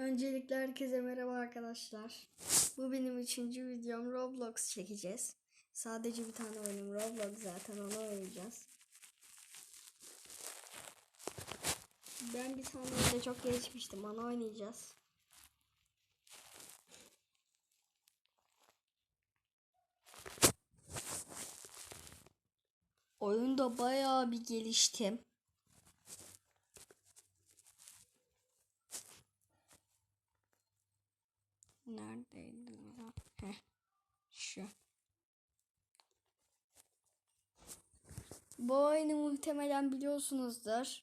Öncelikle herkese merhaba arkadaşlar. Bu benim üçüncü videom Roblox çekeceğiz. Sadece bir tane oyunum Roblox zaten onu oynayacağız. Ben bir tane çok gelişmiştim onu oynayacağız. Oyunda bayağı bir geliştim. Neredeydi ya? Heh. Şu. Bu oyunu muhtemelen biliyorsunuzdur.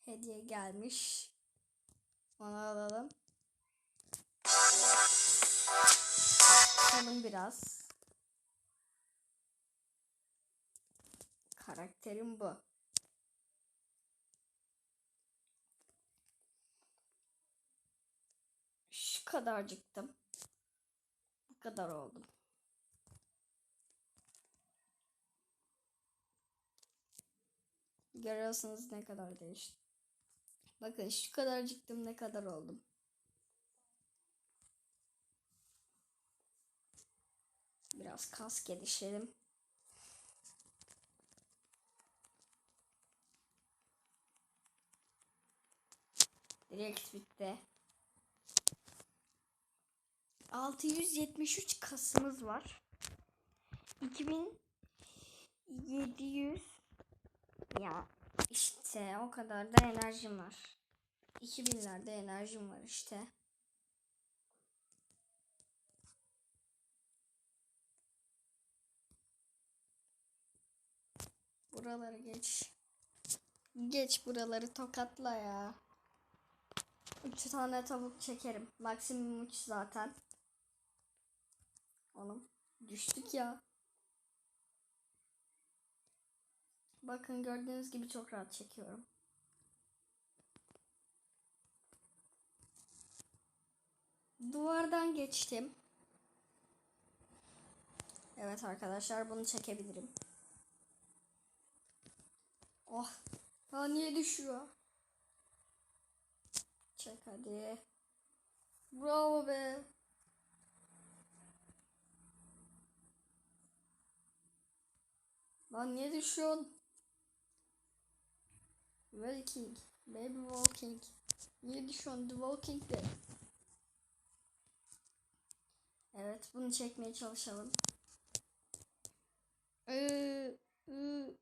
Hediye gelmiş. Onu alalım. Bakalım biraz. Karakterim bu. Şu kadarcıktım. Bu kadar oldum. Görüyorsunuz ne kadar değişti. Bakın şu kadarcıktım ne kadar oldum. Biraz kas gelişelim. Direkt bitti. 673 kasımız var. 2700 ya işte o kadar da enerjim var. 2000'lerde enerjim var işte. Buraları geç. Geç buraları tokatla ya. 3 tane tavuk çekerim. Maksimum 3 zaten. Oğlum düştük ya. Bakın gördüğünüz gibi çok rahat çekiyorum. Duvardan geçtim. Evet arkadaşlar bunu çekebilirim. Oh. Ha niye düşüyor? Çek hadi. Bravo be. Lan niye düşüyorsun? Walking. Baby walking. Niye düşüyorsun? The walking de. Evet bunu çekmeye çalışalım. Ee, ıı,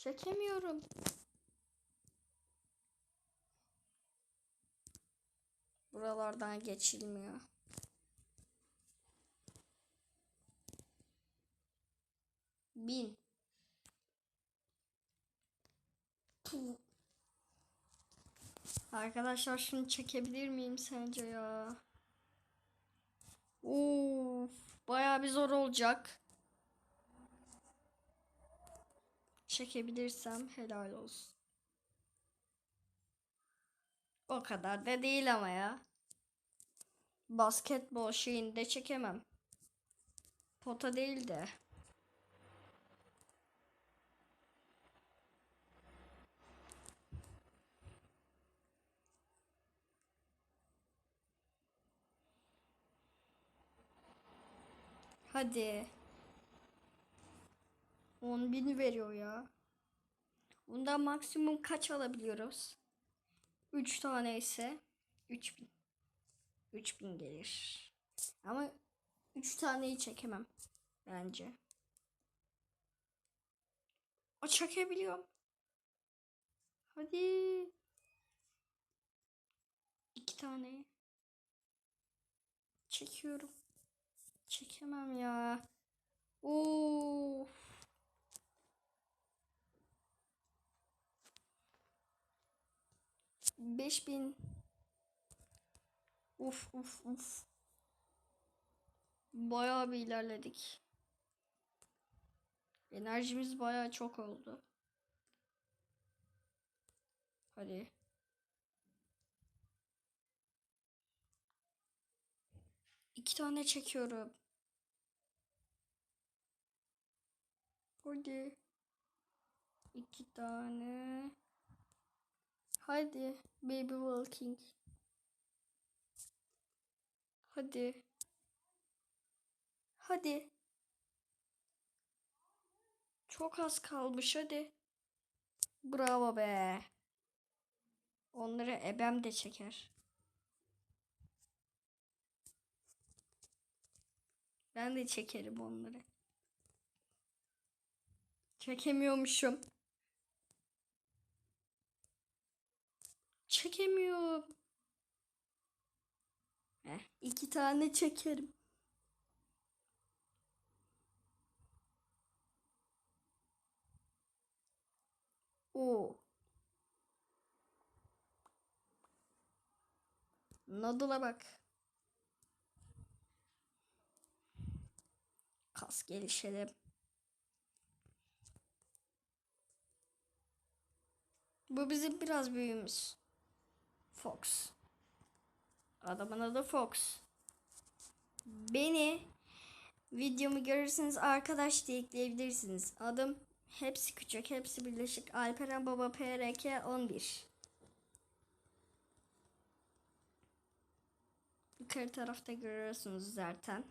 çekemiyorum. Buralardan geçilmiyor. Bin. Puh. Arkadaşlar şunu çekebilir miyim sence ya? Of, bayağı bir zor olacak. Çekebilirsem helal olsun. O kadar da değil ama ya. Basketbol şeyinde çekemem. Pota değil de. Hadi. 10 bin veriyor ya. Bundan maksimum kaç alabiliyoruz? 3 tane ise 3000. 3000 gelir. Ama 3 taneyi çekemem bence. O çekebiliyorum. Hadi. 2 tane. Çekiyorum. Çekemem ya. Of. Beş bin. Uf uf uf. Bayağı bir ilerledik. Enerjimiz bayağı çok oldu. Hadi. İki tane çekiyorum. Hadi. İki tane. Hadi. Baby walking. Hadi. Hadi. Çok az kalmış hadi. Bravo be. Onları ebem de çeker. Ben de çekerim onları. Çekemiyormuşum. Çekemiyorum. Heh, iki tane çekerim. Oo. Noodle'a bak. Kas gelişelim. Bu bizim biraz büyüğümüz. Fox. Adamın adı Fox. Beni videomu görürseniz arkadaş diye ekleyebilirsiniz. Adım hepsi küçük, hepsi birleşik. Alperen Baba PRK 11. Yukarı tarafta görüyorsunuz zaten.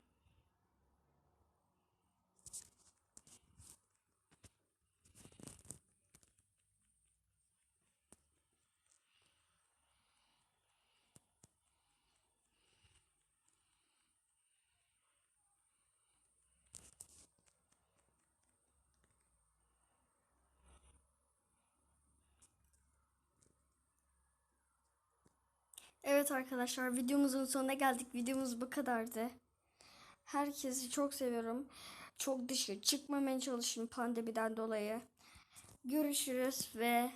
Evet arkadaşlar videomuzun sonuna geldik. Videomuz bu kadardı. Herkesi çok seviyorum. Çok dışarı çıkmamaya çalışın pandemiden dolayı. Görüşürüz ve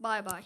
bay bay.